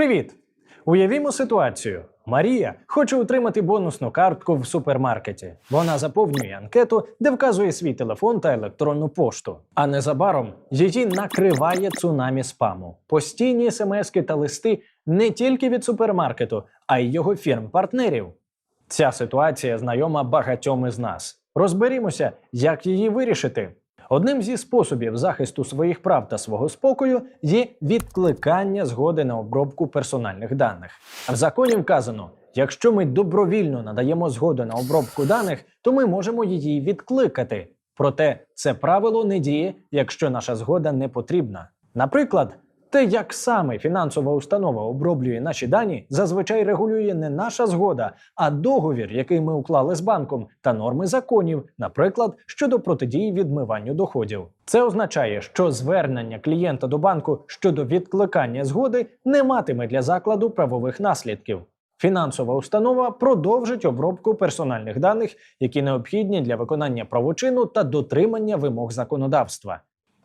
Привіт! Уявімо ситуацію. Марія хоче отримати бонусну картку в супермаркеті. Вона заповнює анкету, де вказує свій телефон та електронну пошту. А незабаром її накриває цунамі спаму. Постійні смски та листи не тільки від супермаркету, а й його фірм-партнерів. Ця ситуація знайома багатьом із нас. Розберімося, як її вирішити. Одним зі способів захисту своїх прав та свого спокою є відкликання згоди на обробку персональних даних. В законі вказано, якщо ми добровільно надаємо згоду на обробку даних, то ми можемо її відкликати. Проте це правило не діє, якщо наша згода не потрібна. Наприклад, те, як саме фінансова установа оброблює наші дані, зазвичай регулює не наша згода, а договір, який ми уклали з банком, та норми законів, наприклад, щодо протидії відмиванню доходів. Це означає, що звернення клієнта до банку щодо відкликання згоди не матиме для закладу правових наслідків. Фінансова установа продовжить обробку персональних даних, які необхідні для виконання правочину та дотримання вимог законодавства.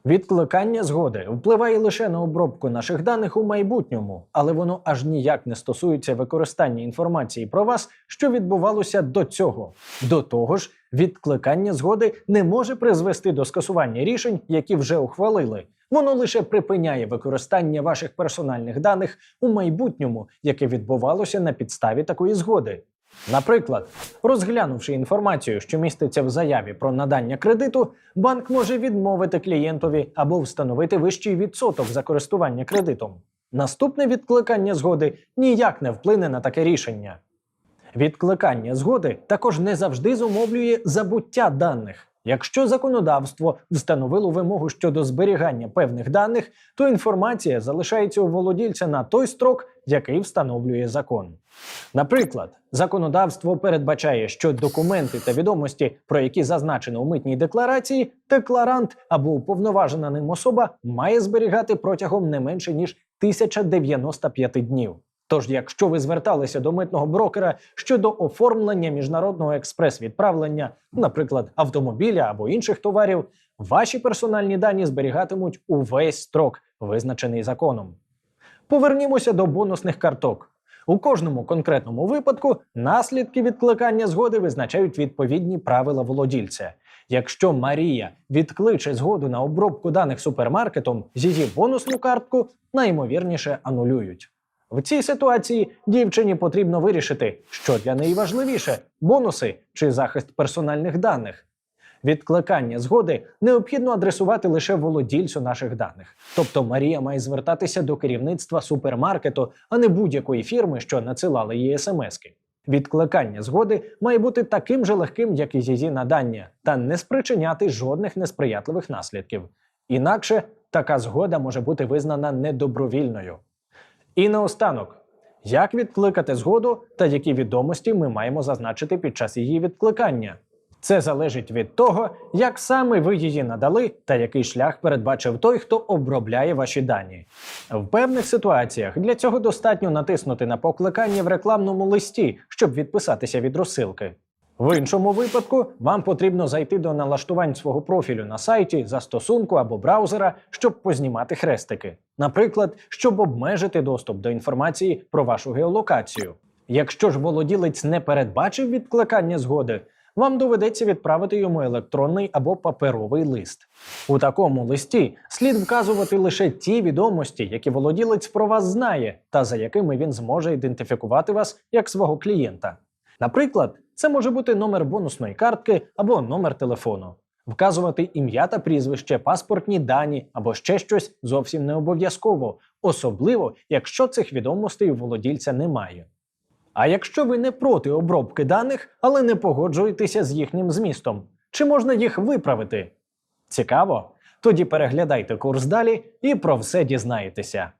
Відкликання згоди впливає лише на обробку наших даних у майбутньому, але воно аж ніяк не стосується використання інформації про вас, що відбувалося до цього. До того ж, відкликання згоди не може призвести до скасування рішень, які вже ухвалили. Воно лише припиняє використання ваших персональних даних у майбутньому, яке відбувалося на підставі такої згоди. Наприклад, розглянувши інформацію, що міститься в заяві про надання кредиту, банк може відмовити клієнтові або встановити вищий відсоток за користування кредитом. Наступне відкликання згоди ніяк не вплине на таке рішення. Відкликання згоди також не завжди зумовлює забуття даних. Якщо законодавство встановило вимогу щодо зберігання певних даних, то інформація залишається у володільця на той строк, який встановлює закон. Наприклад, законодавство передбачає, що документи та відомості, про які зазначено у митній декларації, декларант або уповноважена ним особа має зберігати протягом не менше ніж 1095 днів. Тож, якщо ви зверталися до митного брокера щодо оформлення міжнародного експрес-відправлення, наприклад, автомобіля або інших товарів, ваші персональні дані зберігатимуть увесь строк, визначений законом. Повернімося до бонусних карток. У кожному конкретному випадку наслідки відкликання згоди визначають відповідні правила володільця. Якщо Марія відкличе згоду на обробку даних супермаркетом, її бонусну картку найімовірніше анулюють. В цій ситуації дівчині потрібно вирішити, що для неї важливіше бонуси чи захист персональних даних. Відкликання згоди необхідно адресувати лише володільцю наших даних. Тобто Марія має звертатися до керівництва супермаркету, а не будь-якої фірми, що надсилала їй смски. Відкликання згоди має бути таким же легким, як і її надання, та не спричиняти жодних несприятливих наслідків. Інакше така згода може бути визнана недобровільною. І наостанок, як відкликати згоду та які відомості ми маємо зазначити під час її відкликання? Це залежить від того, як саме ви її надали та який шлях передбачив той, хто обробляє ваші дані. В певних ситуаціях для цього достатньо натиснути на покликання в рекламному листі, щоб відписатися від розсилки. В іншому випадку вам потрібно зайти до налаштувань свого профілю на сайті, застосунку або браузера, щоб познімати хрестики. Наприклад, щоб обмежити доступ до інформації про вашу геолокацію. Якщо ж володілець не передбачив відкликання згоди, вам доведеться відправити йому електронний або паперовий лист. У такому листі слід вказувати лише ті відомості, які володілець про вас знає, та за якими він зможе ідентифікувати вас як свого клієнта. Наприклад, це може бути номер бонусної картки або номер телефону. Вказувати ім'я та прізвище, паспортні дані або ще щось зовсім не обов'язково, особливо якщо цих відомостей у володільця немає. А якщо ви не проти обробки даних, але не погоджуєтеся з їхнім змістом, чи можна їх виправити? Цікаво? Тоді переглядайте курс далі і про все дізнаєтеся.